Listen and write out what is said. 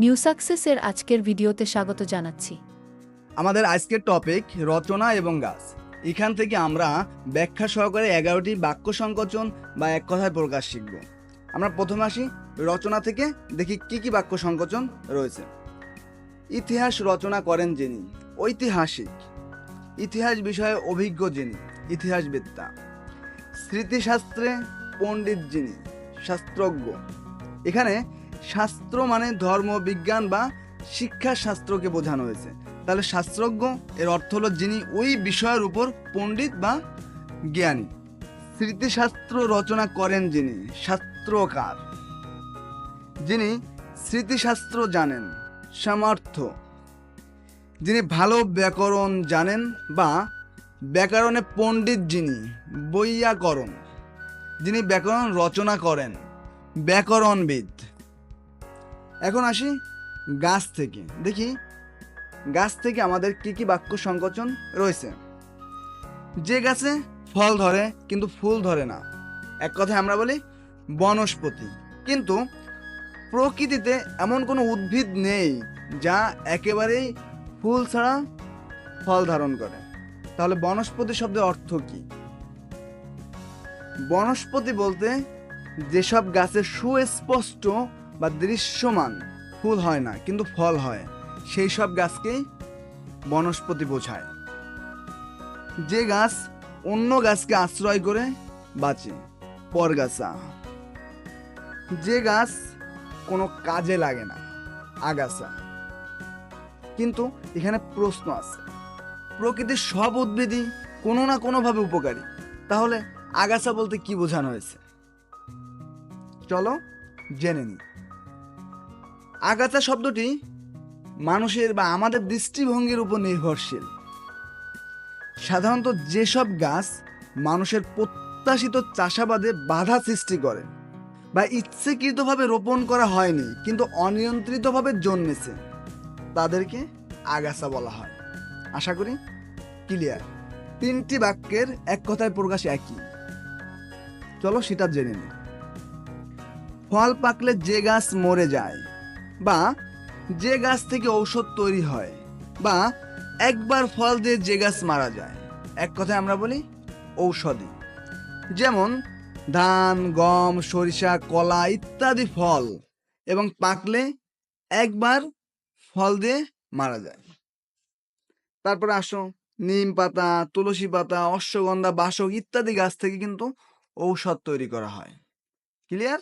New সাকসেসের আজকের ভিডিওতে স্বাগত জানাচ্ছি। আমাদের আজকের টপিক রচনা এবং গাছ। এখান থেকে আমরা ব্যাখ্যা সহকারে এগারোটি বাক্য সংকোচন বা এক কথায় প্রকাশ শিখব। আমরা প্রথমে আসি রচনা থেকে, দেখি কি কি বাক্য সংকোচন রয়েছে। ইতিহাস রচনা করেন যিনি, ঐতিহাসিক। ইতিহাস বিষয়ে অভিজ্ঞ যিনি ইতিহাসবেত্তা স্মৃতিশাস্ত্রে পণ্ডিত যিনি, শাস্ত্রজ্ঞ। এখানে শাস্ত্র মানে ধর্ম, বিজ্ঞান বা শিক্ষা শাস্ত্রকে বোঝানো হয়েছে। তাহলে শাস্ত্রজ্ঞ, এর অর্থ হলো যিনি ওই বিষয়ের উপর পণ্ডিত বা জ্ঞানী। স্মৃতিশাস্ত্র রচনা করেন যিনি, শাস্ত্রকার। যিনি স্মৃতিশাস্ত্র জানেন, সামর্থ্য। যিনি ভালো ব্যাকরণ জানেন বা ব্যাকরণে পণ্ডিত যিনি, বৈয়াকরণ। যিনি ব্যাকরণ রচনা করেন, ব্যাকরণবিদ। এখন আসি গাছ থেকে। দেখি, গাছ থেকে আমাদের কি কি বাক্য সংকোচন রয়েছে? যে গাছে ফল ধরে, কিন্তু ফুল ধরে না। এক কথায় আমরা বলি বনস্পতি। কিন্তু প্রকৃতিতে এমন কোনো উদ্ভিদ নেই যা একেবারেই ফুল ছাড়া ফল ধারণ করে। তাহলে বনস্পতি শব্দের অর্থ কি? বনস্পতি বলতে যেসব গাছের সুস্পষ্ট বা দৃশ্যমান ফুল হয় না, কিন্তু ফল হয়। সেই সব গাছকেই বনস্পতি বোঝায়। যে গাছ অন্য গাছকে আশ্রয় করে, বাঁচে। পরগাছা যে গাছ কোনো কাজে লাগে না, আগাছা। কিন্তু এখানে প্রশ্ন আছে। প্রকৃতির সব উদ্ভিদই কোনো না কোনোভাবে উপকারী। তাহলে আগাছা বলতে কি বোঝানো হয়েছে? চলো জেনে নিই। আগাছা শব্দটি মানুষের বা আমাদের দৃষ্টিভঙ্গির উপর নির্ভরশীল। সাধারণত যেসব গাছ মানুষের প্রত্যাশিত চাষাবাদে বাধা সৃষ্টি করে বা ইচ্ছেকৃতভাবে রোপণ করা হয়নি, কিন্তু অনিয়ন্ত্রিতভাবে জন্মেছে, তাদেরকে আগাছা বলা হয়। আশা করি ক্লিয়ার। তিনটি বাক্যের এক কথায় প্রকাশ একই। চলো সেটা জেনে নিই। ফল পাকলে যে গাছ মরে যায় বা যে গাছ থেকে ঔষধ তৈরি হয় বা একবার ফল দিয়ে যে গাছ মারা যায়, এক কথায় আমরা বলি ঔষধি। যেমন ধান, গম, সরিষা, কলা ইত্যাদি ফল এবং পাকলে একবার ফল দিয়ে মারা যায়। তারপরে আসো, নিম পাতা, তুলসী পাতা, অশ্বগন্ধা, বাসক ইত্যাদি গাছ থেকে কিন্তু ঔষধ তৈরি করা হয়। ক্লিয়ার